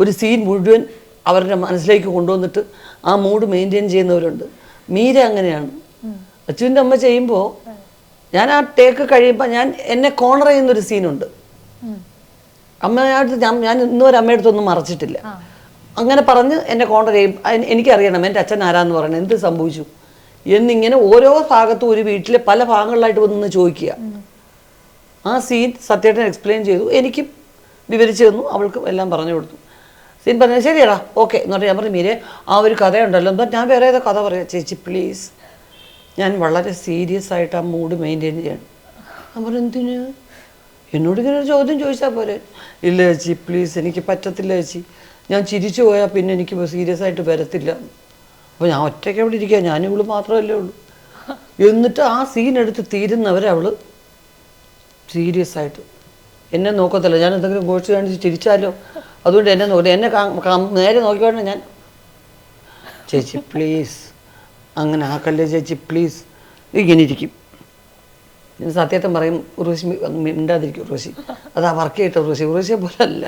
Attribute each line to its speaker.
Speaker 1: ഒരു സീൻ മുഴുവൻ അവരുടെ മനസ്സിലേക്ക് കൊണ്ടുവന്നിട്ട് ആ മൂഡ് മെയിന്റെയിൻ ചെയ്യുന്നവരുണ്ട്. മീര അങ്ങനെയാണ്. അച്ഛന്റെ അമ്മ ചെയ്യുമ്പോൾ ഞാൻ ആ ടേക്ക് കഴിയുമ്പോൾ ഞാൻ എന്നെ കോണർ ചെയ്യുന്നൊരു സീനുണ്ട്. അമ്മയായിട്ട് ഞാൻ ഞാൻ ഇന്നുവരെ അമ്മയടുത്തൊന്നും മറച്ചിട്ടില്ല. അങ്ങനെ പറഞ്ഞ് എന്നെ കോണർ ചെയ്യും. എനിക്കറിയണം എന്റെ അച്ഛൻ ആരാന്ന് പറയണം. എന്ത് സംഭവിച്ചു? എന്നിങ്ങനെ ഓരോ ഭാഗത്തും ഒരു വീട്ടിലെ പല ഭാഗങ്ങളിലായിട്ട് വന്ന് ചോദിക്കുക. ആ സീൻ സത്യേട്ടൻ എക്സ്പ്ലെയിൻ ചെയ്തു. എനിക്കും വിവരിച്ചു തന്നു. അവൾക്കും എല്ലാം പറഞ്ഞു കൊടുത്തു. സീൻ പറഞ്ഞു ശരിയടാ. ഓക്കെ. എന്ന് പറഞ്ഞാൽ ഞാൻ പറഞ്ഞു മീരെ ആ ഒരു കഥയുണ്ടല്ലോ. എന്താ ഞാൻ വേറെ ഏതോ കഥ പറയാം. ചേച്ചി പ്ലീസ് ഞാൻ വളരെ സീരിയസ് ആയിട്ട് ആ മൂഡ് മെയിന്റെയിൻ ചെയ്യണം. ഞാൻ പറഞ്ഞു എന്തിന്? എന്നോട് ഇങ്ങനെ ഒരു ചോദ്യം ചോദിച്ചാൽ പോരെ. ഇല്ല ചേച്ചി പ്ലീസ് എനിക്ക് പറ്റത്തില്ല ചേച്ചി. ഞാൻ ചിരിച്ചു പോയാൽ പിന്നെ എനിക്ക് സീരിയസ് ആയിട്ട് വരത്തില്ല. അപ്പോൾ ഞാൻ ഒറ്റയ്ക്ക് അവിടെ ഇരിക്കുക ഞാനും ഇവൾ മാത്രമല്ലേ ഉള്ളൂ. എന്നിട്ട് ആ സീൻ എടുത്ത് തീരുന്നവരവൾ സീരിയസ് ആയിട്ട്. എന്നെ നോക്കത്തില്ല. ഞാൻ എന്തെങ്കിലും ഗോഷ്ടി കാണിച്ച് ചിരിച്ചാലോ? അതുകൊണ്ട് എന്നെ നോക്കി എന്നെ നേരെ നോക്കിക്കൊണ്ട് ഞാൻ. ചേച്ചി പ്ലീസ് അങ്ങനെ ആക്കല്ലേ ചേച്ചി പ്ലീസ് ഇങ്ങനെ ഇരിക്കും. ഞാൻ സത്യത്തെ പറയും ഉറവശി മിണ്ടാതിരിക്കും ഉറവശി അതാ വർക്ക് ചെയ്തിട്ട് ഉറവശി ഉറവശിയെ പോലെ അല്ല.